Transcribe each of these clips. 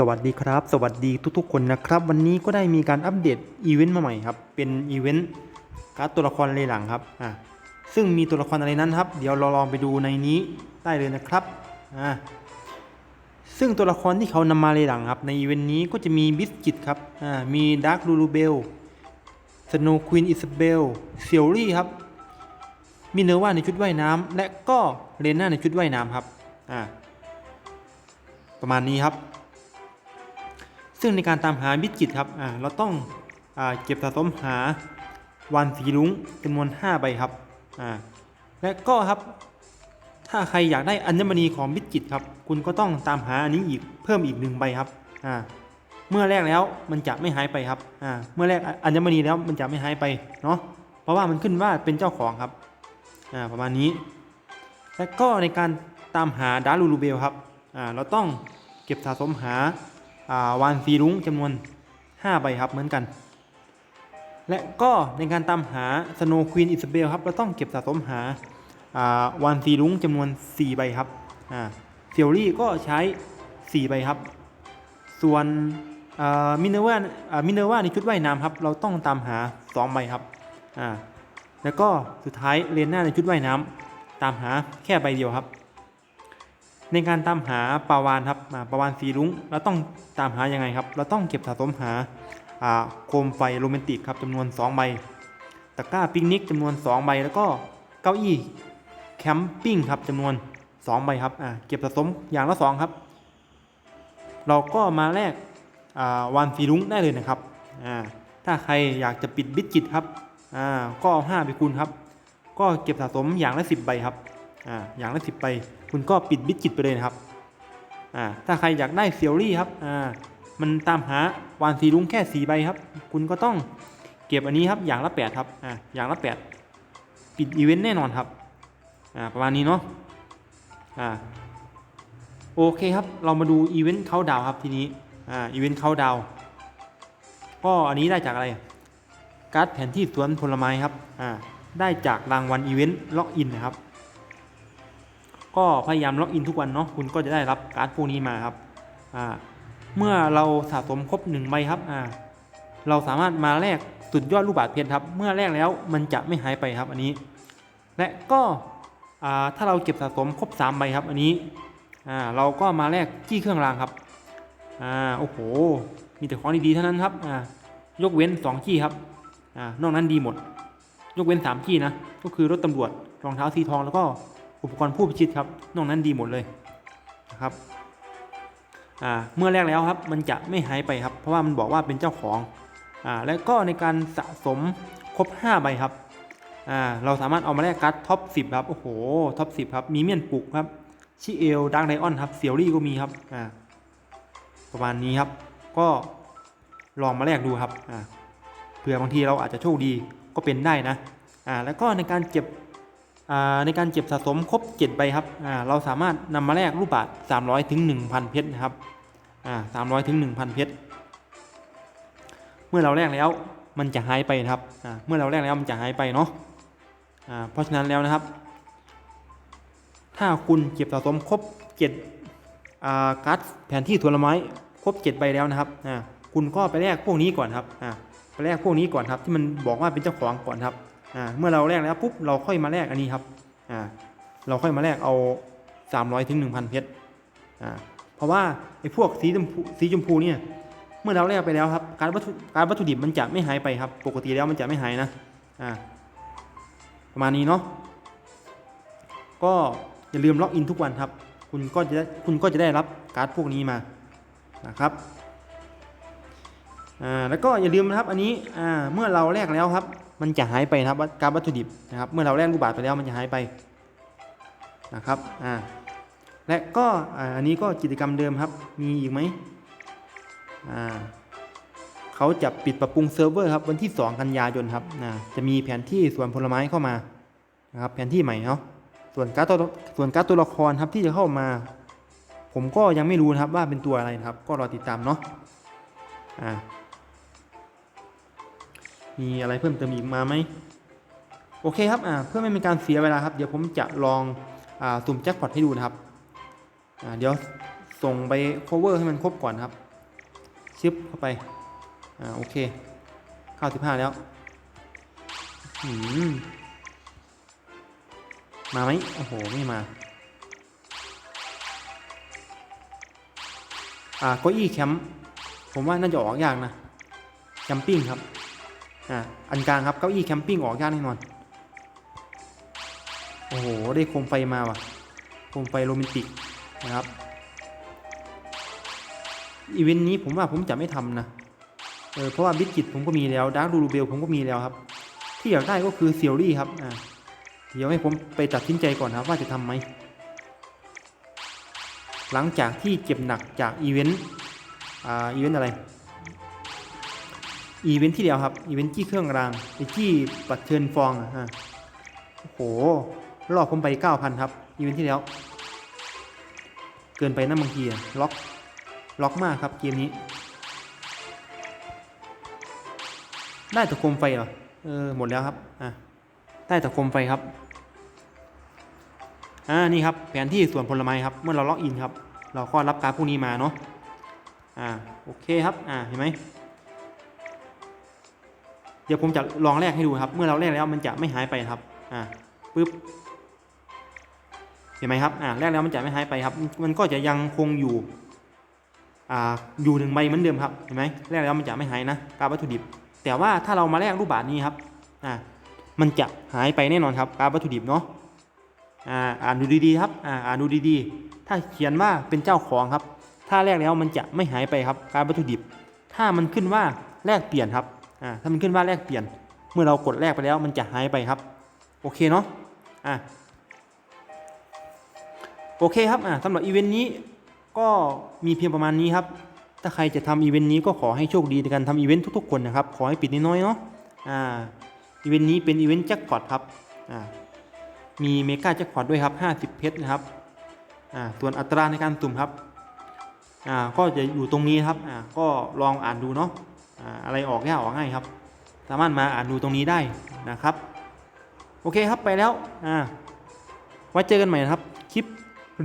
สวัสดีครับ สวัสดีทุกๆคนนะครับ วันนี้ก็ได้มีการอัปเดตอีเวนต์มาใหม่ครับ เป็นอีเวนต์การ์ดตัวละครเลหลังครับอ่าซึ่งมีตัวละครอะไรนั้นครับ เดี๋ยวเราลองไปดูในนี้ได้เลยนะครับอ่าซึ่งตัวละครที่เขานำมาเลหลังครับ ในอีเวนต์นี้ก็จะมีบิสกิตครับอ่ามีดาร์คลูลูเบลสโนว์ควีนอิซาเบลเซียรี่ครับมีเนอร์ว่าในชุดว่ายน้ำและก็เรน่าในชุดว่ายน้ำครับอ่าประมาณนี้ครับ ซึ่งในการตามหาบิสกิตครับอ่าเราต้องอ่าเก็บสะสมหาวันสีลุงจำนวน 5 ใบครับอ่าและก็ครับ ถ้าใครอยากได้อัญมณีของบิสกิตครับ คุณก็ต้องตามหาอันนี้อีกเพิ่มอีกหนึ่งใบครับอ่าเมื่อแรกแล้วมันจะไม่หายไปครับอ่าเมื่อแรกอัญมณีแล้วมันจะไม่หายไปเนาะเพราะว่ามันขึ้นว่าเป็นเจ้าของครับอ่าประมาณนี้ และก็ในการตามหาดารูลูเบลครับอ่าเราต้องเก็บสะสมหา วานซีรุ้งจำนวน 5 ใบครับเหมือนกัน และก็ในการตามหาสโนว์ควีนอิซาเบลครับเราต้องเก็บสะสมหาวานซีรุ้งจำนวน 4 ใบครับเซียรี่ก็ใช้ 4 ใบครับ ส่วนมินเนอร์ว่ามินเนอร์ว่าในชุดว่ายน้ำครับ เราต้องตามหา 2 ใบครับแล้วก็สุดท้ายเลนหน้าในชุดว่ายน้ำตามหาแค่ใบเดียวครับ ในการตามหาปลาวานครับปลาวานสีรุ้งเราต้องตามหายังไงครับ เราต้องเก็บสะสมหาโคมไฟโรแมนติกครับจำนวน2ใบตะกร้าปิกนิกจำนวน2ใบแล้วก็เก้าอี้แคมปิ้งครับจำนวน2ใบครับเก็บสะสมอย่างละ2ครับ เราก็มาแลกวานสีรุ้งได้เลยนะครับถ้าใครอยากจะปิดบิดจิตครับก็เอา5ไปคูณครับ ก็เก็บสะสมอย่างละ 10 ใบครับ อ่าอย่างละ10ใบคุณก็ปิดบิดจิตไปเลยนะครับอ่าถ้าใครอยากได้เซียรี่ครับอ่ามันตามหาวานสีลุงแค่สีใบครับ คุณก็ต้องเก็บอันนี้ครับอย่างละแปดครับอ่าอย่างละแปดปิดอีเวนต์แน่นอนครับอ่าประมาณนี้เนาะอ่าโอเคครับเรามาดูอีเวนต์เขาดาวครับทีนี้อ่าอีเวนต์เขาดาวก็อันนี้ได้จากอะไรการ์ดแผนที่สวนผลไม้ครับอ่าได้จากรางวัลอีเวนต์ล็อกอินนะครับ ก็พยายามล็อกอินทุกวันเนาะคุณก็จะได้รับการ์ดพวกนี้มาครับอ่าเมื่อเราสะสมครบ1ใบครับอ่าเราสามารถมาแลกสุดยอดลูกบาศก์เพชรครับ เมื่อแลกแล้วมันจะไม่หายไปครับอันนี้ และก็อ่าถ้าเราเก็บสะสมครบ3ใบครับ อันนี้อ่าเราก็มาแลกจี้เครื่องรางครับอ่าโอ้โห มีแต่ของดีๆเท่านั้นครับอ่ายกเว้น2จี้ครับอ่านอกนั้นดีหมด ยกเว้น3จี้นะก็คือรถตำรวจรองเท้าสีทองแล้วก็ อุปกรณ์ผู้พิชิตครับ นอกนั้นดีหมดเลยนะครับอ่าเมื่อแรกแล้วครับมันจะไม่หายไปครับ เพราะว่ามันบอกว่าเป็นเจ้าของอ่าและก็ในการสะสมครบ 5 ใบครับอ่าเราสามารถเอามาแลกการ์ดท็อป 10 ครับ โอ้โหท็อป 10 ครับ มีเมียนปุกครับชิเอลดังไดออนครับเซียรี่ก็มีครับอ่าประมาณนี้ครับ ก็ลองมาแลกดูครับอ่าเผื่อบางทีเราอาจจะโชคดีก็เป็นได้นะอ่าแล้วก็ในการเก็บ ในการเก็บสะสมครบ 7 ใบครับเราสามารถนำมาแลกรูปบาท300 ถึง 1,000 เพชรนะครับอ่า300ถึง 1,000 เพชร เมื่อเราแลกแล้วมันจะหายไปนะครับ เมื่อเราแลกแล้วมันจะหายไปเนาะเพราะฉะนั้นแล้วนะครับ ถ้าคุณเก็บสะสมครบ7การ์ดแผนที่สวนละไม้ครบ 7 ใบแล้วนะครับ คุณก็ไปแลกพวกนี้ก่อนครับไปแลกพวกนี้ก่อนครับที่มันบอกว่าเป็นเจ้าของก่อนครับ อ่าเมื่อเราแลกแล้วปุ๊บเราค่อยมาแลกอันนี้ครับอ่าเราค่อยมาแลกเอา 300ถึง1,000 เพชรอ่าเพราะว่าไอ้พวกสีชมพูสีชมพูเนี่ยเมื่อเราแลกไปแล้วครับ การวัตถุการวัตถุดิบมันจะไม่หายไปครับ ปกติแล้วมันจะไม่หายนะอ่าประมาณนี้เนาะก็อย่าลืมล็อกอินทุกวันครับ คุณก็จะคุณก็จะได้รับการ์ดพวกนี้มานะครับอ่าแล้วก็อย่าลืมนะครับอันนี้อ่าเมื่อเราแลกแล้วครับ มันจะหายไปนะครับการวัตถุดิบนะครับ เมื่อเราแลกลูกบาศไปแล้วมันจะหายไปนะครับอ่าและก็อันนี้ก็กิจกรรมเดิมครับ มีอีกไหมอ่าเขาจะปิดปรับปรุงเซิร์ฟเวอร์ครับวันที่ 2 กันยายนครับอ่าจะมีแผนที่สวนผลไม้เข้ามานะครับแผนที่ใหม่เนาะส่วนการ์ดตัวส่วนการ์ดตัวละครครับที่จะเข้ามา ผมก็ยังไม่รู้นะครับว่าเป็นตัวอะไรนะครับ ก็รอติดตามเนาะอ่า มีอะไรเพิ่มเติมอีกมาไหมโอเคครับเพื่อไม่เป็นการเสียเวลาครับ เดี๋ยวผมจะลองอสุ่มแจ็คพอตให้ดูนะครับเดี๋ยวส่งไป cover ให้มันครบก่อนครับชึบเข้าไปอาโอเคเก้าสิบห้าแล้วมมาไหมโอ้โห ไม่มาอ่าเก้าอี้แคมป์ผมว่าน่าจะออกยากนะแคมปิ้งครับ อ่าอันกลางครับเก้าอี้แคมปิ้งออกยากแน่นอน โอ้โห ได้โคมไฟมาว่ะ โคมไฟโรแมนติกนะครับ อีเวนต์นี้ผมว่าผมจะไม่ทำนะ เออเพราะว่าบิสกิตผมก็มีแล้วดาร์ r ลูเบลผมก็มีแล้วครับ ที่อยากได้ก็คือเซียรี่ครับ อ่า เดี๋ยวให้ผมไปตัดสินใจก่อนครับว่าจะทำไหม หลังจากที่เจ็บหนักจากอีเวนต์ อ่า อีเวนต์อะไร อีเวนต์ที่เดียวครับ อีเวนต์จี้เครื่องรางไอจี้ปัดเชิญฟองอะฮะโอ้โหรอบผมไป 9,000 ครับ อีเวนต์ที่แล้ว เกินไปนะบางทีล็อก ล็อกมากครับเกมนี้ ได้ต่โคมไฟเหรอ เออ หมดแล้วครับ อะ ได้ต่โคมไฟครับ อ่า นี่ครับ แผนที่สวนผลไม้ครับ เมื่อเราล็อกอินครับ เราก็รับการพวกนี้มาเนาะ อ่า โอเคครับ อ่า เห็นไหม เดี๋ยวผมจะลองแลกให้ดูครับ เมื่อเราแลกแล้วมันจะไม่หายไปครับ อ่าปึ๊บ เห็นไหมครับ อ่าแลกแล้วมันจะไม่หายไปครับ มันก็จะยังคงอยู่ อ่า อยู่หนึ่งใบเหมือนเดิมครับ เห็นไหมแลกแล้วมันจะไม่หายนะการวัตถุดิบ แต่ว่าถ้าเรามาแลกรูปบาทนี้ครับ อ่า มันจะหายไปแน่นอนครับการวัตถุดิบเนาะ อ่า อ่านดูดีๆครับ อ่า อ่านดูดีๆ ถ้าเขียนว่าเป็นเจ้าของครับ ถ้าแลกแล้วมันจะไม่หายไปครับการวัตถุดิบ ถ้ามันขึ้นว่าแลกเปลี่ยนครับ อ่าถ้ามันขึ้นว่าแลกเปลี่ยน เมื่อเรากดแลกไปแล้วมันจะหายไปครับ โอเคเนาะอ่าโอเคครับอ่าสำหรับอีเวนต์นี้ก็มีเพียงประมาณนี้ครับ ถ้าใครจะทำอีเวนต์นี้ก็ขอให้โชคดีในการทำอีเวนต์ทุกๆ คนนะครับ ขอให้ปิดน้อยๆเนาะอ่าอีเวนต์นี้เป็นอีเวนต์แจ็คพอตครับอ่ามีเมกาแจ็คพอตด้วยครับ 50 เพชรนะครับอ่าส่วนอัตราในการสุ่มครับอ่าก็จะอยู่ตรงนี้ครับอ่าก็ลองอ่านดูเนาะ อะไรออกยากออกง่ายครับ สามารถมาอ่านดูตรงนี้ได้นะครับ โอเคครับไปแล้วอ่าไว้เจอกันใหม่นะครับ คลิป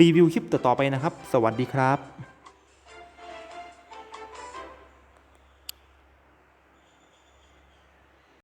รีวิวคลิปต่อๆไปนะครับ สวัสดีครับ